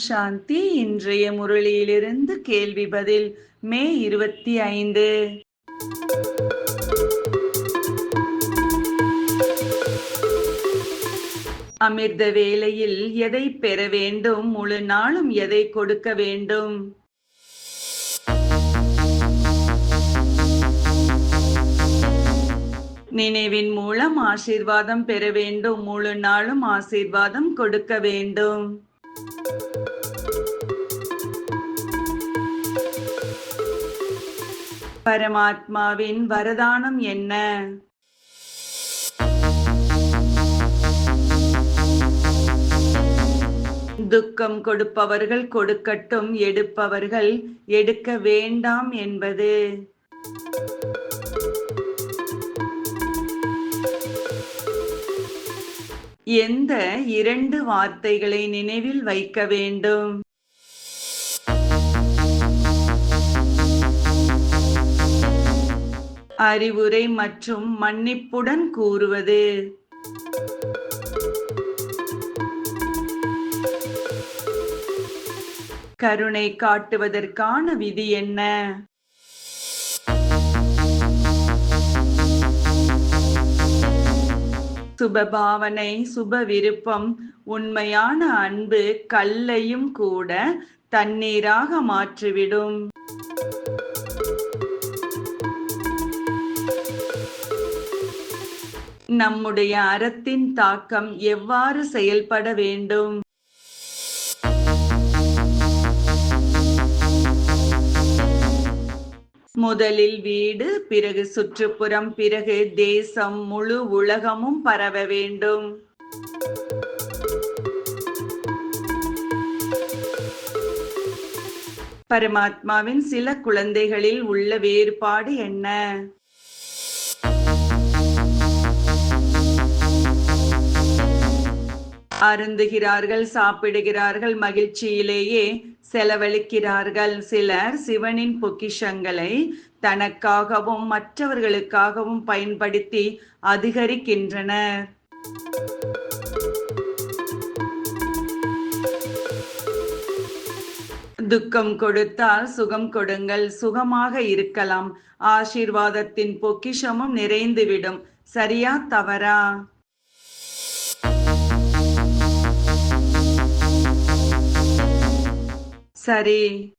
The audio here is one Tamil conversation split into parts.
சாந்தி இன்றைய முரளியிலிருந்து கேள்வி பதில் மே இருபத்தி ஐந்து. அமிர்த வேளையில் எதை பெற வேண்டும்? முழு நாளும் எதை கொடுக்க வேண்டும்? நினைவின் மூலம் ஆசீர்வாதம் பெற வேண்டும். முழு நாளும் ஆசீர்வாதம் கொடுக்க வேண்டும். பரமாத்மாவின் வரதானம் என்ன? துக்கம் கொடுப்பவர்கள் கொடுக்கட்டும் எடுப்பவர்கள் எடுக்க வேண்டாம் என்பது. எந்த இரண்டு வார்த்தைகளை நினைவில் வைக்க வேண்டும்? அறிவுரை மற்றும் மன்னிப்புடன் கூறுவது. கருணை காட்டுவதற்கான விதி என்ன? சுப பாவனை சுப விருப்பம் உண்மையான அன்பு கல்லையும் கூட தண்ணீராக மாற்றிவிடும். நம்முடைய அறத்தின் தாக்கம் எவ்வாறு செயல்பட வேண்டும்? முதலில் வீடு பிறகு சுற்றுப்புறம் பிறகு தேசம் முழு உலகமும் பரவ வேண்டும். பரமாத்மாவின் சில குழந்தைகளில் உள்ள வேறுபாடு என்ன? அருந்துகிறார்கள் சாப்பிடுகிறார்கள் மகிழ்ச்சியிலேயே செலவழிக்கிறார்கள். சிலர் சிவனின் பொக்கிஷங்களை தனக்காகவும் மற்றவர்களுக்காகவும் பயன்படுத்தி அதிகரிக்கின்றனர். துக்கம் கொடுத்தால் சுகம் கொடுங்கள் சுகமாக இருக்கலாம். ஆசீர்வாதத்தின் பொக்கிஷமும் நிறைந்துவிடும். சரியா தவறா? சரி.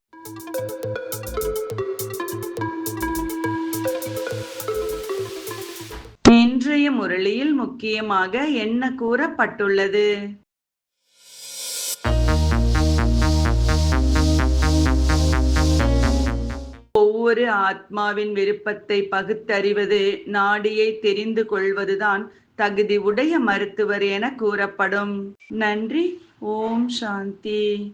இன்றைய முரளியில் முக்கியமாக என்ன கூறப்பட்டுள்ளது? ஒவ்வொரு ஆத்மாவின் விருப்பத்தை பகுத்தறிவது நாடியை தெரிந்து கொள்வதுதான் தகுதி உடைய மருத்துவர் என கூறப்படும். நன்றி. ஓம் சாந்தி.